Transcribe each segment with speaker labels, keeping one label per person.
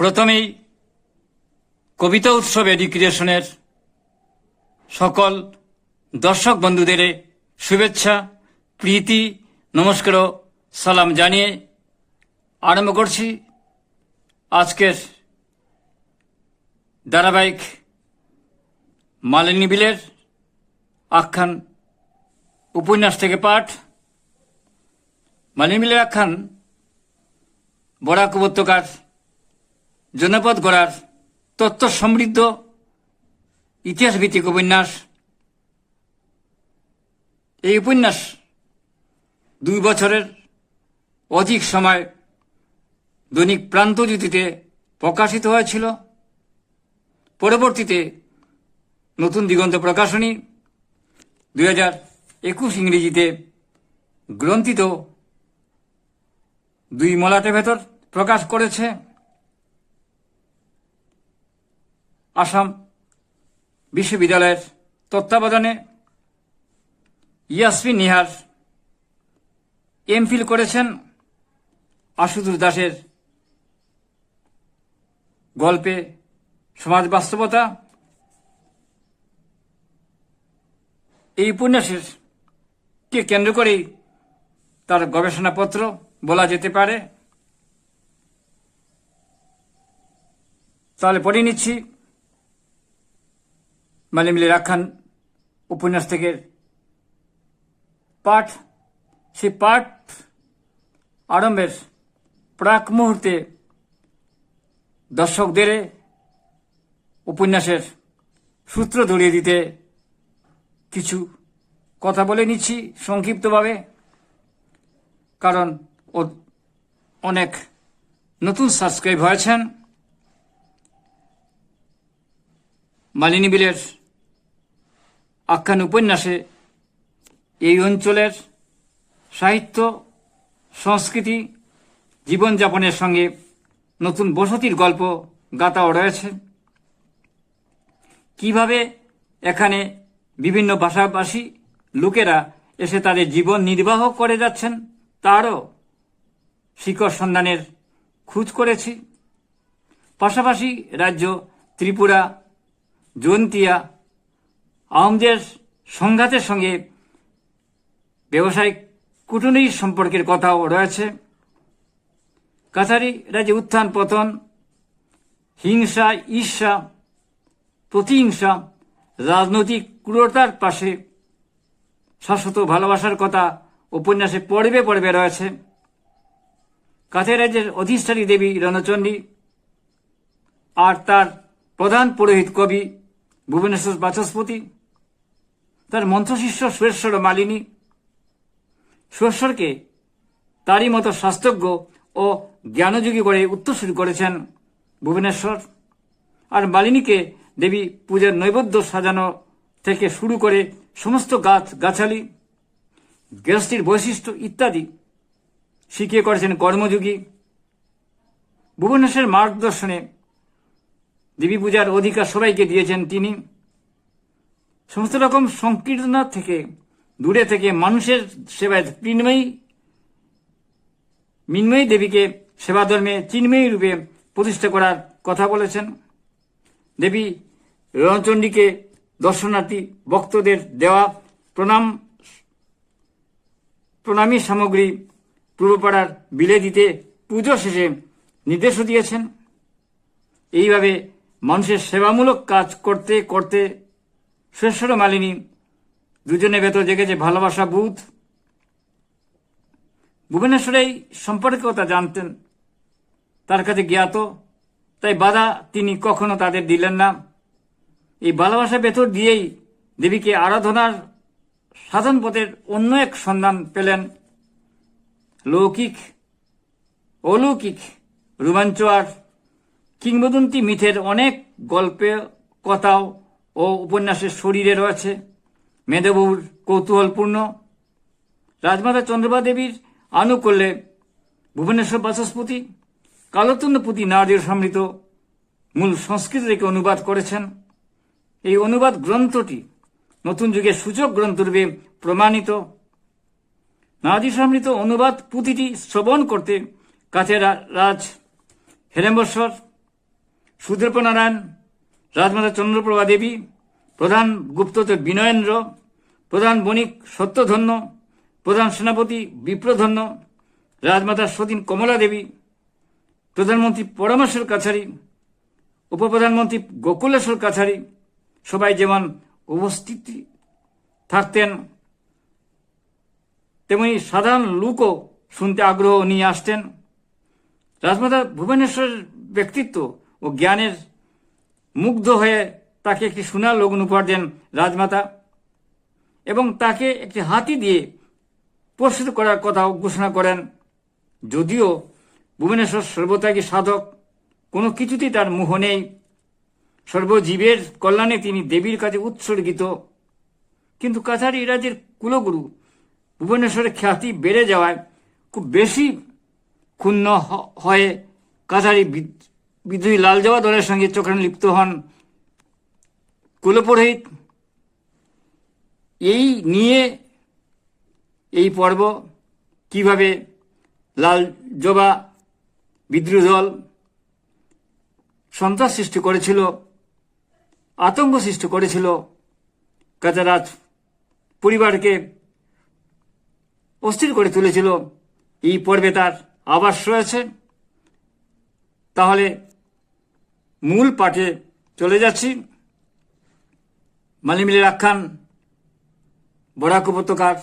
Speaker 1: প্রথমেই কবিতা উৎসব এডুকেশনের সকল দর্শক বন্ধুদের শুভেচ্ছা, প্রীতি, নমস্কার সালাম জানিয়ে আরম্ভ করছি আজকের ধারাবাহিক মালিনী বিলের আখ্যান উপন্যাস থেকে পাঠ। মালিনী বিলের আখ্যান বরাক উপত্যকার জনপদ গড়ার তত্ত্ব সমৃদ্ধ ইতিহাস ভিত্তিক উপন্যাস। এই উপন্যাস দুই বছরের অধিক সময় দৈনিক প্রান্তজ্যোতিতে প্রকাশিত হয়েছিল। পরবর্তীতে নতুন দিগন্ত প্রকাশনী দুই হাজার একুশ ইংরেজিতে গ্রন্থিত দুই মলাটে ভেতর প্রকাশ করেছে। আসাম বিশ্ববিদ্যালয়ের তত্ত্বাবধানে ইয়াসমিন নিহার এমফিল করেছেন আশুতোষ দাসের গল্পে সমাজ বাস্তবতা। এই উপন্যাসের কে কেন্দ্র করেই তার গবেষণাপত্র বলা যেতে পারে। তাহলে পড়ে নিচ্ছি। মালিমিলের আখ্যান উপন্যাস থেকে পাঠ সেই পাঠ আরম্ভের প্রাক মুহূর্তে দর্শকদের উপন্যাসের সূত্র ধরিয়ে দিতে কিছু কথা বলে নিচ্ছি সংক্ষিপ্তভাবে, কারণ ও অনেক নতুন সাবস্ক্রাইব হয়েছেন। মালিনী বিলের আখ্যান উপন্যাসে এই অঞ্চলের সাহিত্য, সংস্কৃতি, জীবনযাপনের সঙ্গে নতুন বসতির গল্প গাতাও রয়েছে। কীভাবে এখানে বিভিন্ন ভাষাভাষী লোকেরা এসে তাদের জীবন নির্বাহ করে যাচ্ছেন, তারও শিকড় সন্ধানের খোঁজ করেছি। পাশাপাশি রাজ্য ত্রিপুরা, জন্তিয়া আহমদের সংঘাতের সঙ্গে ব্যবসায়িক কূটনৈতিক সম্পর্কের কথাও রয়েছে। কাছারি রাজ্যে উত্থান পতন, হিংসা, ঈর্ষা, প্রতিহিংসা, রাজনৈতিক ক্রূরতার পাশে শাশ্বত ভালোবাসার কথা উপন্যাসে পড়বে পড়বে রয়েছে। কাছারি রাজ্যের অধিষ্ঠানী দেবী রণচণ্ডী আর তার প্রধান পুরোহিত কবি ভুবনেশ্বর বাচস্পতি তার মন্ত্রশিষ্য সুরেশ্বর মালিনী। সুরেশ্বরকে তারই মতো শাস্ত্রজ্ঞ ও জ্ঞানযোগী করে উত্তরসূরি করেছেন ভুবনেশ্বর। আর মালিনীকে দেবী পূজার নৈবেদ্য সাজানো থেকে শুরু করে সমস্ত গাছ, গাছালি, গৃহস্থির বৈশিষ্ট্য ইত্যাদি শিখিয়ে করেছেন কর্মযোগী। ভুবনেশ্বরের মার্গদর্শনে দেবী পূজার অধিকার সবাইকে দিয়েছেন তিনি। সমস্ত রকম সংকীর্ণতা থেকে, দূরে থেকে মানুষের সেবায় তৃণময়ী মিন্ময়ী দেবীকে সেবা ধর্মে চিন্ময়ী রূপে প্রতিষ্ঠা করার কথা বলেছেন। দেবী রণচণ্ডীকে দর্শনার্থী ভক্তদের দেওয়া প্রণাম, প্রণামী সামগ্রী পূর্বপাড়ার বিলে দিতে পুজো শেষে নির্দেশও দিয়েছেন। এইভাবে মানুষের সেবামূলক কাজ করতে করতে শ্রেষ্ঠ মালিনী। দুজনের ভেতর জেগেছে ভালোবাসা, বুধ। ভুবনেশ্বর এই সম্পর্কে কথা জানতেন। তার কাছে জ্ঞাত। তাই বাধা তিনি কখনো তাদের দিলেন না। এই ভালোবাসা ভেতর দিয়েই দেবীকে আরাধনার সাধন পথের অন্য এক সন্ধান পেলেন। লৌকিক, অলৌকিক রোমাঞ্চ আর কিংবদন্তি মিথের অনেক গল্পে, কথাও ও উপন্যাসের শরীরে রয়েছে মেধবাবুর কৌতূহলপূর্ণ। রাজমাতা চন্দ্রবা দেবীর আনুকূল্যে ভুবনেশ্বর বাচস্পতি কালতন্দ্রপতি নারদীয় সমৃত মূল সংস্কৃত থেকে অনুবাদ করেছেন। এই অনুবাদ গ্রন্থটি নতুন যুগের সূচক গ্রন্থরূপে প্রমাণিত। নারদী সমৃত অনুবাদ পুঁথিটি শ্রবণ করতে কাছে রাজ হেরেম্বশ্বর সুদর্প নারায়ণ রাজমাতা চন্দ্রপ্রভা দেবী, প্রধান গুপ্তচর বিনয়েন্দ্র, প্রধান বণিক সত্যধন্য, প্রধান সেনাপতি বিপ্রধন্য, রাজমাতা সতীন কমলা দেবী, প্রধানমন্ত্রী পরমেশ্বর কাছারি, উপপ্রধানমন্ত্রী গোকুলেশ্বর কাছারি, সবাই যেমন উপস্থিত থাকতেন, তেমনি সাধারণ লোকও শুনতে আগ্রহ নিয়ে আসতেন। রাজমাতা ভুবনেশ্বরের ব্যক্তিত্ব ও জ্ঞানের মুগ্ধ হয়ে তাকে একটি সোনার লগ্ন উপহার দেন রাজমাতা এবং তাকে একটি হাতি দিয়ে পুরস্কৃত করার কথা ঘোষণা করেন। যদিও ভুবনেশ্বর সর্বত্যাগী সাধক, কোনো কিছুতেই তার মুহ নেই। সর্বজীবের কল্যাণে তিনি দেবীর কাছে উৎসর্গিত। কিন্তু কাছাড়ি রাজ্যের কুলগুরু ভুবনেশ্বরের খ্যাতি বেড়ে যাওয়ায় খুব বেশি ক্ষুণ্ণ হয়ে কাছাড়ি বি- বিদ্রোহী লালজাওয়া দলের সঙ্গে চক্রান্ত লিপ্ত হন কুলপুরোহিত। এই নিয়ে এই পর্ব কীভাবে লাল জবা বিদ্রোহ দল সন্ত্রাস সৃষ্টি করেছিল, আতঙ্ক সৃষ্টি করেছিল, কাজারাজ পরিবারকে অস্থির করে তুলেছিল, এই পর্বে তার আবাস রয়েছে। তাহলে মূল পাঠে চলে যাচ্ছি। মালিমিলের আখ্যান বরাক উপত্যকার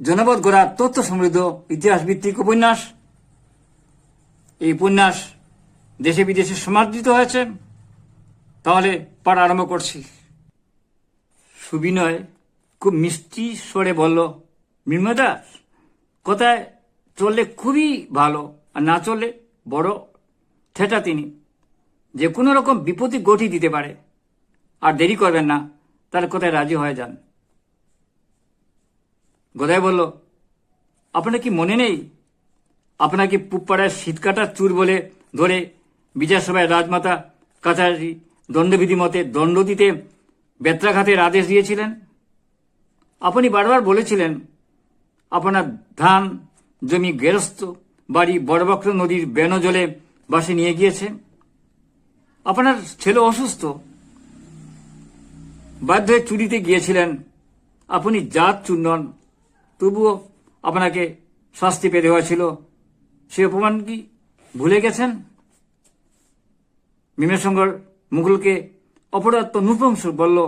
Speaker 1: জনপদ গোড়ার তথ্য সমৃদ্ধ ইতিহাস ভিত্তিক উপন্যাস। এই উপন্যাস দেশে বিদেশে সমাদৃত হয়েছে। তাহলে পাঠ আরম্ভ করছি। সুবিনয় খুব মিষ্টি স্বরে বলল মৃন্মদাস কোথায় চললে খুবই ভালো, আর না চললে বড় ঠেটা তিনি। যে কোনো রকম বিপত্তি গঠি দিতে পারে। আর দেরি করবেন না তার কোথায় রাজি হয়ে যান? গোদাই বলল, আপনার কি মনে নেই? আপনাকে পুপ্পাড়ার শীতকাটার চুর বলে ধরে বিধানসভায় রাজমাতা কাছারি দণ্ডবিধি মতে দণ্ড দিতে বেত্রাঘাতের আদেশ দিয়েছিলেন? আপনি বারবার বলেছিলেন, আপনার ধান, জমি গেরস্ত, বাড়ি বড়বক্র নদীর বেন জলে বাসে নিয়ে গিয়েছে। আপনার ছেলে অসুস্থ। বাধ্য হয়ে চুরিতে গিয়েছিলেন। আপনি জাত চুন্নন তবুও আপনাকে শাস্তি পেতে হয়েছিল। সে অপমান কি ভুলে গেছেন? ভীমেশঙ্কর মুঘলকে অপরাধ নৃপংস বলল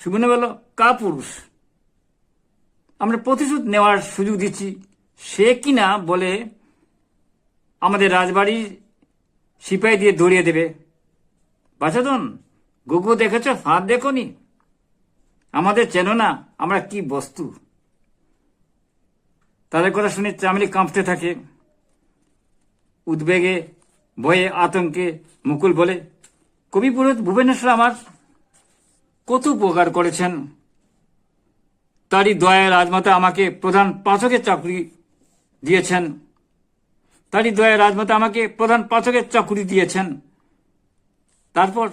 Speaker 1: সুবিনা বলল কা পুরুষ? আমরা প্রতিশোধ নেওয়ার সুযোগ দিচ্ছি। সে কিনা বলে আমাদের রাজবাড়ি সিপাই দিয়ে দৌড়িয়ে দেবে। বাছাদন, গুগু দেখেছ? ফাঁদ দেখনি? আমাদের চেনো না, আমরা কি বস্তু? তাদের কথা শুনে চামড়ি কাঁপতে থাকে। উদ্বেগে, ভয়ে, আতঙ্কে মুকুল বলে, কবি পুরোহিত ভুবনেশ্বর আমার কত উপকার করেছেন। তারই দয়ায় রাজমাতা আমাকে প্রধান পাচকের চাকরি দিয়েছেন। তারই দয়ায় রাজমাতা আমাকে প্রধান পাচকের চাকরি দিয়েছেন। তারপর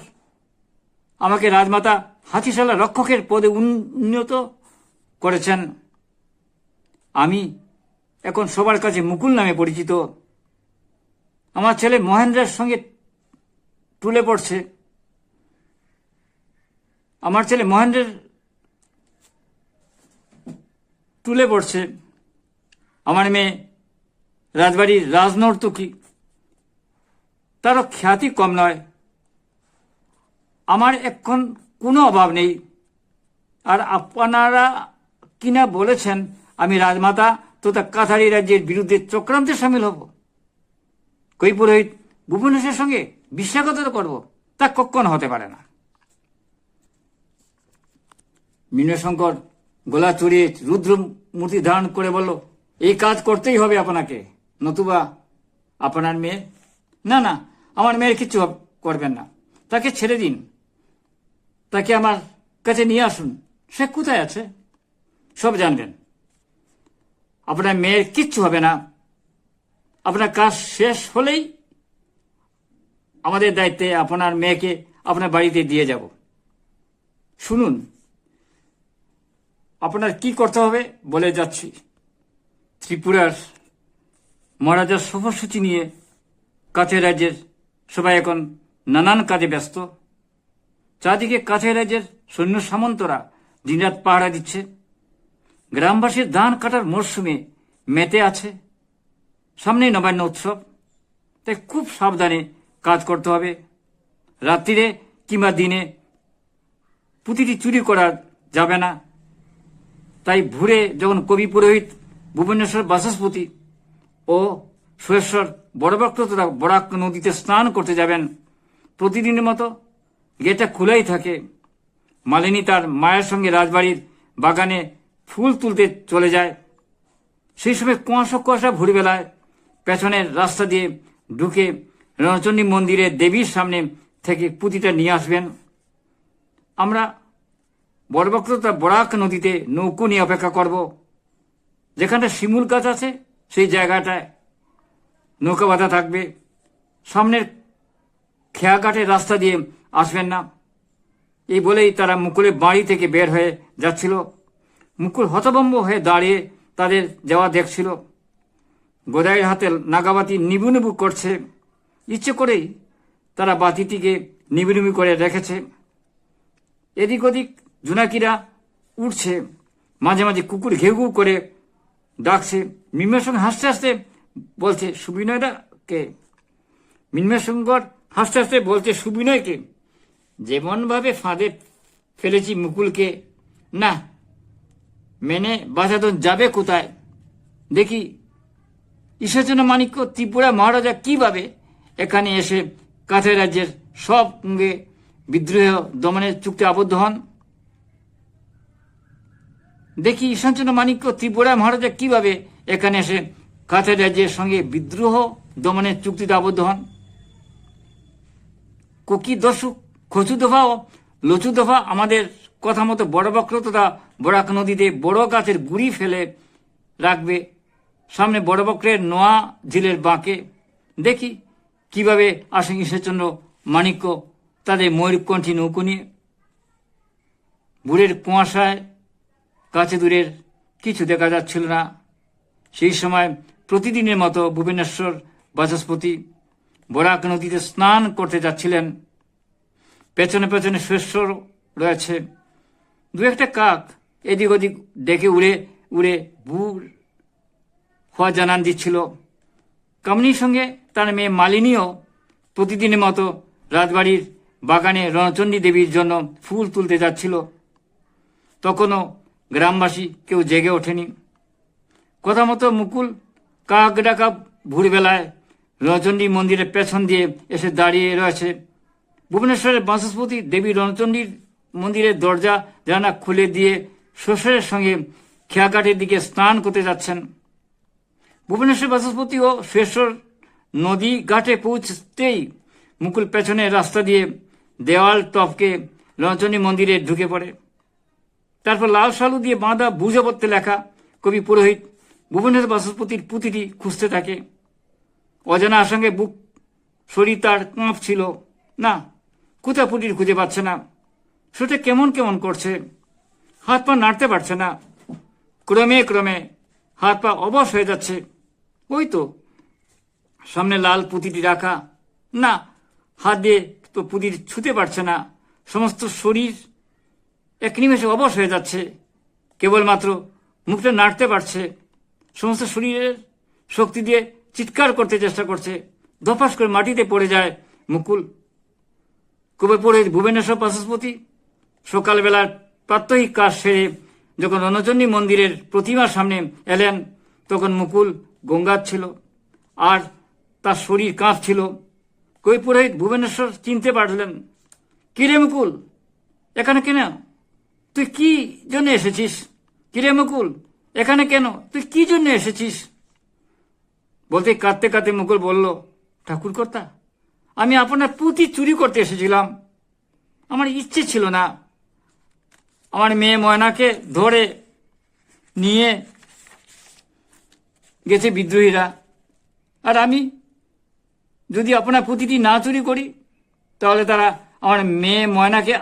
Speaker 1: আমাকে রাজমাতা হাতিশালা রক্ষকের পদে উন্নত করেছেন। আমি এখন সবার কাছে মুকুল নামে পরিচিত। আমার ছেলে মহেন্দ্রের সঙ্গে তুলে পড়ছে। আমার ছেলে মহেন্দ্রের তুলে পড়ছে। আমার মেয়ে রাজবাড়ির রাজনর্তকী তারও খ্যাতি কম নয়। আমার এখন কোনো অভাব নেই। আর আপনারা কিনা বলেছেন, আমি রাজমাতা তথা কাথারি রাজ্যের বিরুদ্ধে চক্রান্তে সামিল হব। কই পুরোহিত, ভুবনেশ্বরের সঙ্গে বিশ্বাসঘাতকতা করব, তা কখন হতে পারে না। মীনশঙ্কর গোলা চড়িয়ে রুদ্র মূর্তি ধারণ করে বলল, এই কাজ করতেই হবে আপনাকে। নতুবা আপনার মেয়ে? না না, আমার মেয়ের কিছু করবেন না। তাকে ছেড়ে দিন। তাকে আমার কাছে নিয়ে আসুন। সে কোথায় আছে? সব জানবেন। আপনার মেয়ের কিচ্ছু হবে না। আপনার কাজ শেষ হলেই আমাদের দায়িত্বে আপনার মেয়েকে আপনার বাড়িতে দিয়ে যাব। শুনুন, আপনার কি করতে হবে বলে যাচ্ছি। ত্রিপুরার মহারাজার সফরসূচি নিয়ে কাছের রাজ্যের সবাই এখন নানান কাজে ব্যস্ত। চারদিকে কাছের রাজ্যের সৈন্য সামন্তরা দিনরাত পাহারা দিচ্ছে। গ্রামবাসীর ধান কাটার মরশুমে মেতে আছে। সামনেই নবান্ন উৎসব। তাই খুব সাবধানে কাজ করতে হবে। রাত্রিরে কিংবা দিনে পুঁতিটি চুরি করা যাবে না। তাই ভোরে যখন কবি পুরোহিত ভুবনেশ্বর বাচস্পতি ও সুরেশ্বর বড়ভক্ত তথা বরাক নদীতে স্নান করতে যাবেন। প্রতিদিনের মতো গেটটা খোলাই থাকে। মালিনী তার মায়ের সঙ্গে রাজবাড়ির বাগানে ফুল তুলতে চলে যায়। সেই সময় কুয়াশা কুয়াশা ভোরবেলায় পেছনের রাস্তা দিয়ে ঢুকে রণচণ্ডী মন্দিরে দেবীর সামনে থেকে পুঁতিটা নিয়ে আসবেন। আমরা বড়বক্রতা বরাক নদীতে নৌকো নিয়ে অপেক্ষা করব। যেখানটা শিমুল গাছ আছে সেই জায়গাটায় নৌকা বাঁধা থাকবে। সামনের খেয়াঘাটের রাস্তা দিয়ে আসবেন না। এই বলেই তারা মুকুলের বাড়ি থেকে বের হয়ে যাচ্ছিল। মুকুল হতভম্ব হয়ে দাঁড়িয়ে তাদের যাওয়া দেখছিল। গোদাইয়ের হাতে নাগাবাতি নিবু নিবু করছে। ইচ্ছে করেই তারা বাতিটিকে নিবু নিবু করে রেখেছে। এদিক ওদিক জোনাকিরা উঠছে মাঝে মাঝে কুকুর ঘেউ করে ডাকছে মিমের সঙ্গে হাসতে হাসতে বলছে সুবিনয়টা কে মিনমের সঙ্গর হাসতে হাসতে বলছে, সুবিনয়কে? যেমনভাবে ফাঁদে ফেলেছি মুকুলকে, না, মেনে বাঁচাতন যাবে কোথায়? দেখি, ঈশ্বরচন্দ্র মাণিক্য, ত্রিপুরা মহারাজা কীভাবে এখানে এসে কাছের রাজ্যের সব সঙ্গে বিদ্রোহ দমনের চুক্তি আবদ্ধ হন? দেখি ঈশ্বরচন্দ্র মাণিক্য ত্রিপুরা মহারাজা কীভাবে এখানে এসে কাছের রাজ্যের সঙ্গে বিদ্রোহ দমনের চুক্তিতে আবদ্ধ হন? কোকি দর্শক খচু দফা ও লচু দফা আমাদের কথা মতো বড় বক্র তথা বরাক নদীতে বড় গাছের গুড়ি ফেলে রাখবে। সামনে বড় বক্রের নোয়া ঝিলের বাঁকে। দেখি কীভাবে আসেন ঈশ্বরচন্দ্র মাণিক্য তাদের ময়ূরকণ্ঠী নৌকো নিয়ে। বুড়ের কুয়াশায় কাছে দূরের কিছু দেখা যাচ্ছিল না। সেই সময় প্রতিদিনের মতো ভুবনেশ্বর বাচস্পতি বরাক নদীতে স্নান করতে যাচ্ছিলেন। পেছনে পেছনে শস্য রয়েছে। দু একটা কাক এদিক ওদিক ডেকে উড়ে উড়ে বুড় হওয়া জানান দিচ্ছিল। কামনির সঙ্গে তার মেয়ে মালিনীও প্রতিদিনের মতো রাজবাড়ির বাগানে রণচণ্ডী দেবীর জন্য ফুল তুলতে যাচ্ছিল। তখনও গ্রামবাসী কেউ জেগে ওঠেনি। কথা মতো মুকুল কাক ডাকা ভোরবেলায় রণচণ্ডী মন্দিরের পেছন দিয়ে এসে দাঁড়িয়ে রয়েছে। ভুবনেশ্বরের বাচস্পতি দেবী রণচণ্ডীর মন্দিরের দরজা জানা খুলে দিয়ে শ্বশুরের সঙ্গে খেয়াঘাটের দিকে স্নান করতে যাচ্ছেন। ভুবনেশ্বর বাচস্পতি ও শেষর নদী ঘাটে পৌঁছতেই মুকুল পেছনে রাস্তা দিয়ে দেওয়াল টপকে রণচণ্ডী মন্দিরে ঢুকে পড়ে। তারপর লাল সালু দিয়ে বাঁধা বুঝে পড়তে লেখা কবি পুরোহিত ভুবনেশ্বর বাচস্পতির পুঁতিটি খুঁজতে থাকে। অজানা আসঙ্গে বুক শরীর তার কাঁপছিল না কোথা পুটির খুঁজে পাচ্ছে না। সেটা কেমন কেমন করছে? হাত পা নাড়তে পারছে না। ক্রমে ক্রমে হাত পা অবশ হয়ে যাচ্ছে। ওই তো, সামনে লাল পুঁতিটি রাখা। না, হাত দিয়ে তো পুঁতির ছুতে পারছে না। সমস্ত শরীর এক নিমেষে অবশ হয়ে যাচ্ছে। কেবলমাত্র মুখটা নাড়তে পারছে। সমস্ত শরীরের শক্তি দিয়ে চিৎকার করতে চেষ্টা করছে। ধপাস করে মাটিতে পড়ে যায় মুকুল। কবে পড়ে ভুবনেশ্বর বাচস্পতি সকালবেলার প্রাত্যহিক কাজ সেরে যখন রণচণ্ডী মন্দিরের প্রতিমার সামনে এলেন, তখন মুকুল গঙ্গার ছিল। আর তার শরীর কাঁপছিল কই পুরোহিত ভুবনেশ্বর চিনতে পারলেন কিরে মুকুল? এখানে কেন তুই কি জন্য এসেছিস? কিরে মুকুল? এখানে কেন? তুই কি জন্য এসেছিস? বলতে কাঁদতে কাঁদতে মুকুল বলল, ঠাকুর কর্তা, আমি আপনার পুঁতি চুরি করতে এসেছিলাম। আমার ইচ্ছে ছিল না। আমার মেয়ে ময়নাকে ধরে নিয়ে গেছে বিদ্রোহীরা। আর আমি যদি আপনার পুঁতিটি না চুরি করি, তাহলে তারা আমার মেয়ে ময়নাকে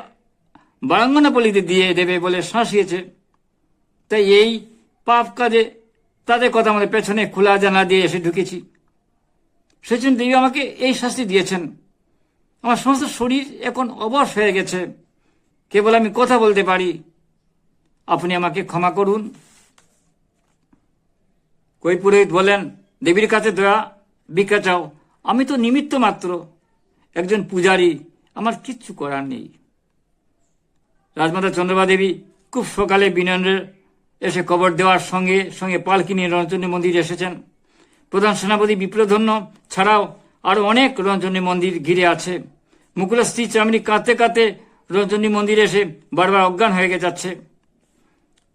Speaker 1: বারাঙ্গনা পল্লীতে দিয়ে দেবে বলে শাসিয়েছে তাই এই পাপ কাজে তাদের কথা আমাদের পেছনে খোলা জানা দিয়ে এসে ঢুকেছি। সেজন্য দেবী আমাকে এই শাস্তি দিয়েছেন। আমার সমস্ত শরীর এখন অবশ হয়ে গেছে। কেবল আমি কথা বলতে পারি। আপনি আমাকে ক্ষমা করুন। কই পুরোহিত বলেন, দেবীর কাছে দয়া, ভিক্ষা চাও। আমি তো নিমিত্ত মাত্র। একজন পূজারী, আমার কিচ্ছু করার নেই। রাজমাতা চন্দ্রবা দেবী খুব সকালে বিনয়ের এসে কবর দেওয়ার সঙ্গে সঙ্গে পালকি নিয়ে রণচণ্ডী মন্দিরে এসেছেন। প্রধান সেনাপতি বিপ্রধন্য ছাড়াও আরও অনেক রণচণ্ডী মন্দির ঘিরে আছে। মুকুলের স্ত্রী চামড়ি কাঁদতে কাঁদতে রণচণ্ডী মন্দিরে এসে বারবার অজ্ঞান হয়ে যাচ্ছে।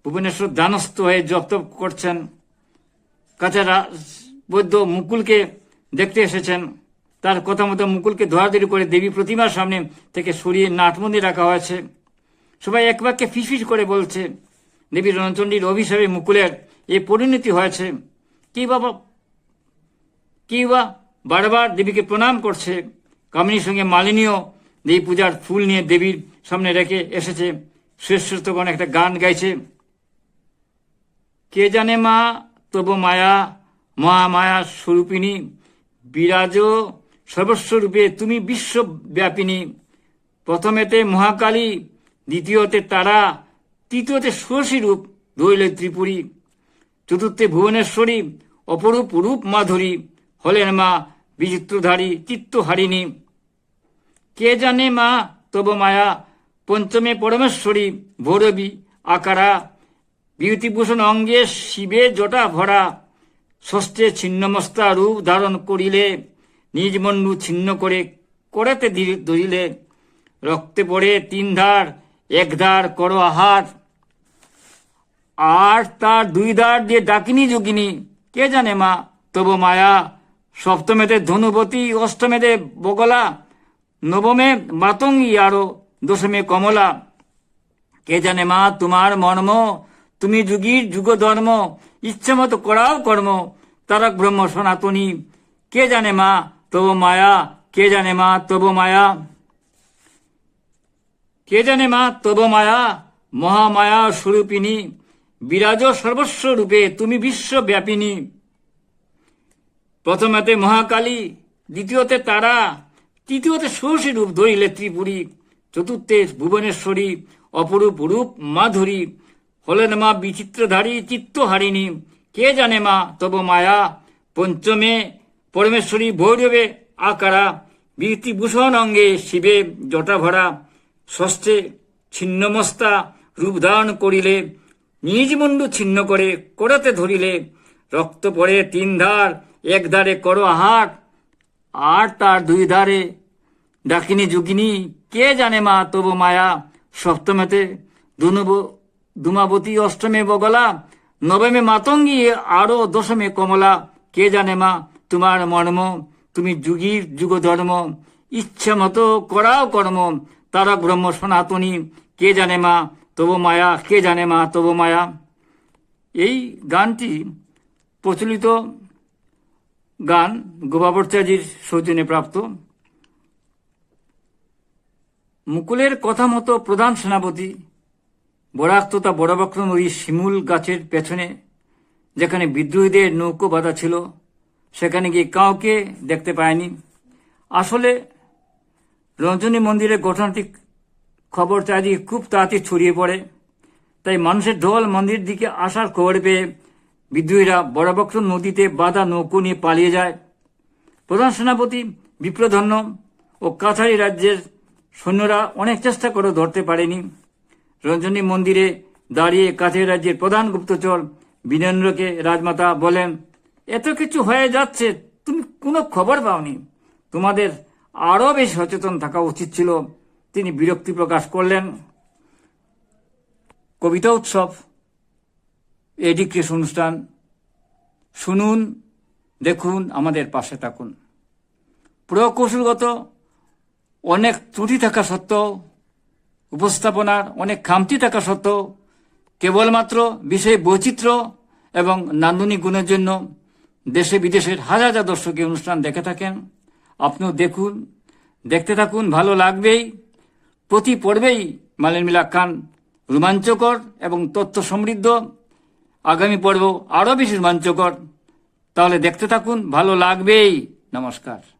Speaker 1: ভুবনেশ্বর দানস্থ হয়ে জপ্ত করছেন। কাছে বৈদ্য মুকুলকে দেখতে এসেছেন। তার কথা মতো মুকুলকে ধরাধরি করে দেবী প্রতিমার সামনে থেকে সরিয়ে নাটমন্দি রাখা হয়েছে। সবাই এক বাক্যে ফিসফিস করে বলছে, দেবী রণচণ্ডীর অভিশাপে মুকুলের এই পরিণতি হয়েছে। কি বাবা, কি বা বারবার দেবীকে প্রণাম করছে। কামিনীর সঙ্গে মালিনীও দেবী পূজার ফুল নিয়ে দেবীর সামনে রেখে এসেছে। শ্রেষ্ঠগণ একটা গান গাইছে। কে জানে মা, তবু মায়া, মহামায়া স্বরূপিণী, বিরাজ সর্বস্বরূপে তুমি বিশ্বব্যাপিনী। প্রথমেতে মহাকালী দ্বিতীয়তে তারা, তৃতীয়তে ষোড়শী রূপ ধৈল ত্রিপুরী। চতুর্থে ভুবনেশ্বরী, অপরূপ রূপ মাধুরী, হলেন মা বিচিত্রধারী চিত্তহারিণী। কে জানে মা, তব মায়া, পঞ্চমে পরমেশ্বরী, ভৈরবী আকারা, বিভূতিভূষণ অঙ্গে শিবে জটা ভরা, ষষ্ঠে ছিন্নমস্তা রূপ ধারণ করিলে, নিজ মন্ডু ছিন্ন করে, করেতে ধরিলে, রক্তে পড়ে তিন ধার এক ধার করো আহার। আর তার দুই ধার দিয়ে ডাকিনি যোগিনী। কে জানে মা? তবু মায়া, সপ্তমেতে ধনুবতী, অষ্টমেতে বগলা, নবমে মাতঙ্গী আরও, দশমে কমলা। কে জানে মা, তোমার মর্ম? তুমি যুগীর যুগ ধর্ম ইচ্ছে মতো করাও কর্ম। তারক ব্রহ্ম সনাতনী। কে জানে মা? তব মায়া, কে জানে মা? তব মায়া। কে জানে মা তব মায়া, মহামায়া স্বরূপিনী বিরাজ সর্বস্ব রূপে তুমি বিশ্বব্যাপিনী। প্রথমেতে মহাকালী, দ্বিতীয়তে তারা, তৃতীয়তে ষোড়শী রূপ ধরিলে ত্রিপুরী, চতুর্থে ভুবনেশ্বরী, অপরূপ রূপ মাধুরী। হলেন মা বিচিত্রধারী চিত্তহারিণী। কে জানে মা তব মায়া, পঞ্চমে পরমেশ্বরী ভৈরবে আকারা, বিভূতিভূষণ অঙ্গে শিবে জটা ভরা ষষ্ঠে ছিন্নমস্তা রূপ ধারণ করিলে, নিজ মুন্ডু ছিন্ন করে করাতে ধরিলে, রক্ত পড়ে তিন ধার, এক ধারে করো আহার আর তার দুই ধারে ডাকিনী যুগিনী, কে জানে মা তবু মায়া? সপ্তমেতে দুনব দুমাবতী অষ্টমে বগলা, নবমে মাতঙ্গী আরও দশমে কমলা, কে জানে মা তোমার মর্ম? তুমি যুগীর যুগ ধর্ম ইচ্ছা মতো করাও কর্ম তারক ব্রহ্ম সনাতনী, কে জানে মা? তবু মায়া, কে জানে মা? তবু মায়া। এই গানটি প্রচলিত গান গোপাভট্টাচার্যের সৌজন্যে প্রাপ্ত। মুকুলের কথা মতো প্রধান সেনাপতি বরাক তথা বড়বক্র নদীর শিমুল গাছের পেছনে, যেখানে বিদ্রোহীদের নৌকো বাঁধা ছিল, সেখানে গিয়ে কাউকে দেখতে পায়নি। আসলে রঞ্জনী মন্দিরের ঘটনাটি খবর চারিদিকে খুব তাড়াতাড়ি ছড়িয়ে পড়ে। তাই মানুষের ঢোল মন্দির দিকে আসার খবর পেয়ে বিদ্রোহীরা বড়বক্র নদীতে বাঁধা নৌকো নিয়ে পালিয়ে যায়। প্রধান সেনাপতি বিপ্রধন্য ও কাছারি রাজ্যের সৈন্যরা অনেক চেষ্টা করে ধরতে পারেনি। রঞ্জনী মন্দিরে দাঁড়িয়ে কাছারি রাজ্যের প্রধান গুপ্তচর বীরেন্দ্রকে রাজমাতা বলেন, এত কিছু হয়ে যাচ্ছে, তুমি কোনো খবর পাওনি। তোমাদের আরও বেশি সচেতন থাকা উচিত ছিল। তিনি বিরক্তি প্রকাশ করলেন। কবিতা উৎসব এডিক্রেস অনুষ্ঠান, শুনুন, দেখুন, আমাদের পাশে থাকুন। প্রকৌশলগত অনেক ত্রুটি থাকা সত্ত্বেও, উপস্থাপনার অনেক খামতি থাকা সত্ত্বেও, কেবলমাত্র বিষয় বৈচিত্র্য এবং নান্দনিক গুণের জন্য দেশে বিদেশের হাজার হাজার দর্শক অনুষ্ঠান দেখে থাকেন। আপনিও দেখুন, দেখতে থাকুন, ভালো লাগবেই। প্রতি পর্বেই মালিন মিলা খান রোমাঞ্চকর এবং তথ্য সমৃদ্ধ। আগামী পর্ব আরও বেশি রোমাঞ্চকর। তাহলে দেখতে থাকুন, ভালো লাগবেই। নমস্কার।